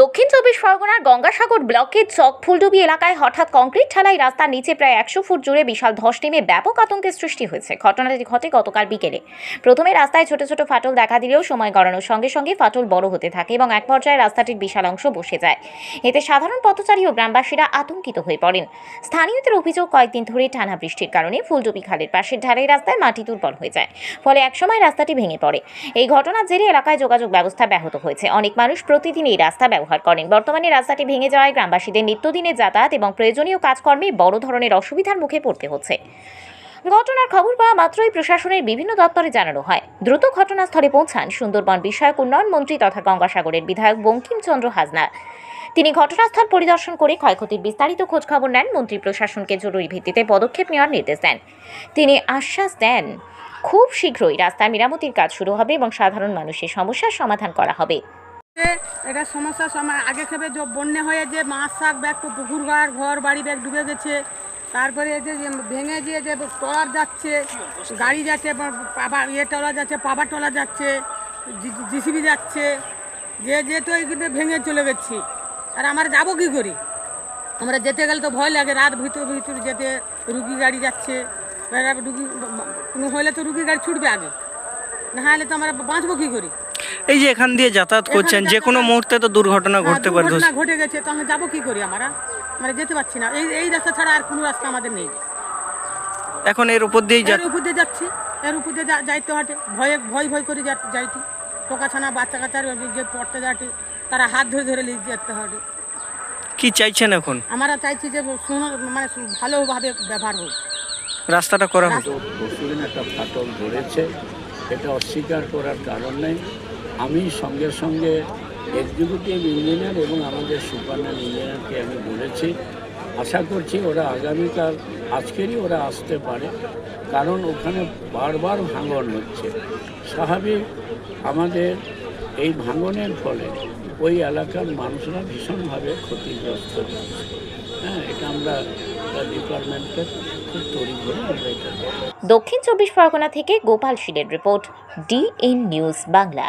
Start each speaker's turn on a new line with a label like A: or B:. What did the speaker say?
A: দক্ষিণ চব্বিশ পরগনার গঙ্গাসাগর ব্লকের চক ফুলডুবি এলাকায় হঠাৎ কংক্রিট ঢালাই রাস্তার নিচে প্রায় একশো ফুট জুড়ে বিশাল ধস নেমে ব্যাপক আতঙ্কের সৃষ্টি হয়েছে। ঘটনাটি ঘটে গতকাল বিকেলে। প্রথমে রাস্তায় ছোট ছোট ফাটল দেখা দিলেও সময় গড়ানোর সঙ্গে সঙ্গে ফাটল বড় হতে থাকে এবং এক পর্যায়ে রাস্তাটির বিশাল অংশ বসে যায়। এতে সাধারণ পথচারী ও গ্রামবাসীরা আতঙ্কিত হয়ে পড়েন। স্থানীয়দের অভিযোগ, কয়েকদিন ধরে টানা বৃষ্টির কারণে ফুলডুবি খালের পাশের ঢালাই রাস্তায় মাটি দুর্বল হয়ে যায়। ফলে একসময় রাস্তাটি ভেঙে পড়ে। এই ঘটনার জেরে এলাকায় যোগাযোগ ব্যবস্থা ব্যাহত হয়েছে। অনেক মানুষ প্রতিদিন এই রাস্তা করেন। বর্তমানে রাস্তাটি ভেঙে যাওয়ায় গ্রামবাসীদের নিত্যদিনে যাতায়াত এবং প্রয়োজনীয় কাজকর্মে বড় ধরনের অসুবিধার মুখে পড়তে হচ্ছে। ঘটনার খবর পাওয়া মাত্রই প্রশাসনের বিভিন্ন দপ্তরে জানানো হয়। দ্রুত ঘটনাস্থলে পৌঁছান সুন্দরবন বিষয়ক উন্নয়ন মন্ত্রী তথা গঙ্গাসাগরের বিধায়ক বঙ্কিমচন্দ্র হাজনা তিনি ঘটনাস্থল পরিদর্শন করে ক্ষয়ক্ষতির বিস্তারিত খোঁজখবর নেন, মন্ত্রী প্রশাসনকে জরুরি ভিত্তিতে পদক্ষেপ নেওয়ার নির্দেশ দেন। তিনি আশ্বাস দেন, খুব শীঘ্রই রাস্তার মেরামতির কাজ শুরু হবে এবং সাধারণ মানুষের সমস্যার সমাধান করা হবে।
B: এটা সমস্যার সময় আগে খেপে যে বন্যা হয়ে যে মাছ শাক ব্যাগ তো পুকুর ঘর ঘর, বাড়ি ব্যাগ ডুবে গেছে। তারপরে যে যে ভেঙে গিয়ে যে টলার যাচ্ছে, গাড়ি যাচ্ছে ইয়ে টলা যাচ্ছে, পাবা টলা যাচ্ছে জিসিবি যাচ্ছে, যে যে তো এইগুলো ভেঙে চলে গেছি। আর আমরা যাব কী করি? আমরা যেতে গেলে তো ভয় লাগে, রাত ভিতর ভিতর যেতে রুগী গাড়ি যাচ্ছে। রুগী হলে তো রুগী গাড়ি ছুটবে আগে। না হলে তো আমরা বাঁচবো কী করি?
C: এই যে এখান দিয়ে যাতায়াত করছেন যে কোনো মুহূর্তে তো দুর্ঘটনা
B: হ্যাঁ,
C: ঘটতে পারে।
B: দুর্ঘটনা ঘটে গেছে তো আমরা যাব কি করি আমরা? আমরা যেতে পারছি না। এই এই রাস্তা ছাড়া আর কোনো রাস্তা আমাদের নেই।
C: এখন এর উপর দিয়েই যা
B: এর উপর দিয়ে যাচ্ছি। এর উপর দিয়ে যা- যাইতে হাটে। ভয়ে ভয় ভয় করে যা- যাইতি টোকাছানা বাচ্চা কাচ্চার যে পড়তে যাটি তারা হাত ধরে ধরে নিয়ে যেতে হবে।
C: কি চাইছেন এখন?
B: আমরা চাইছি যে শুনো মানে ভালোভাবে ব্যবহার হোক।
C: রাস্তাটা করা হোক।
D: একটা ফাটল ধরেছে। এটা অস্বীকার করার কারণ নেই। আমি সঙ্গে সঙ্গে এক্সিকিউটিভ ইঞ্জিনিয়ার এবং আমাদের সুপারম্যান ইঞ্জিনিয়ারকে আমি বলেছি। আশা করছি ওরা আগামীকাল, আজকেরই ওরা আসতে পারে, কারণ ওখানে বারবার ভাঙন হচ্ছে। স্বাভাবিক, আমাদের এই ভাঙনের ফলে ওই এলাকার মানুষরা ভীষণভাবে ক্ষতিগ্রস্ত হচ্ছে। হ্যাঁ এটা আমরা ডিপার্টমেন্টকে খুব তড়িঘড়ি আমরা এটা
A: দক্ষিণ চব্বিশ পরগনা থেকে গোপাল শীলের রিপোর্ট ডিএন নিউজ বাংলা।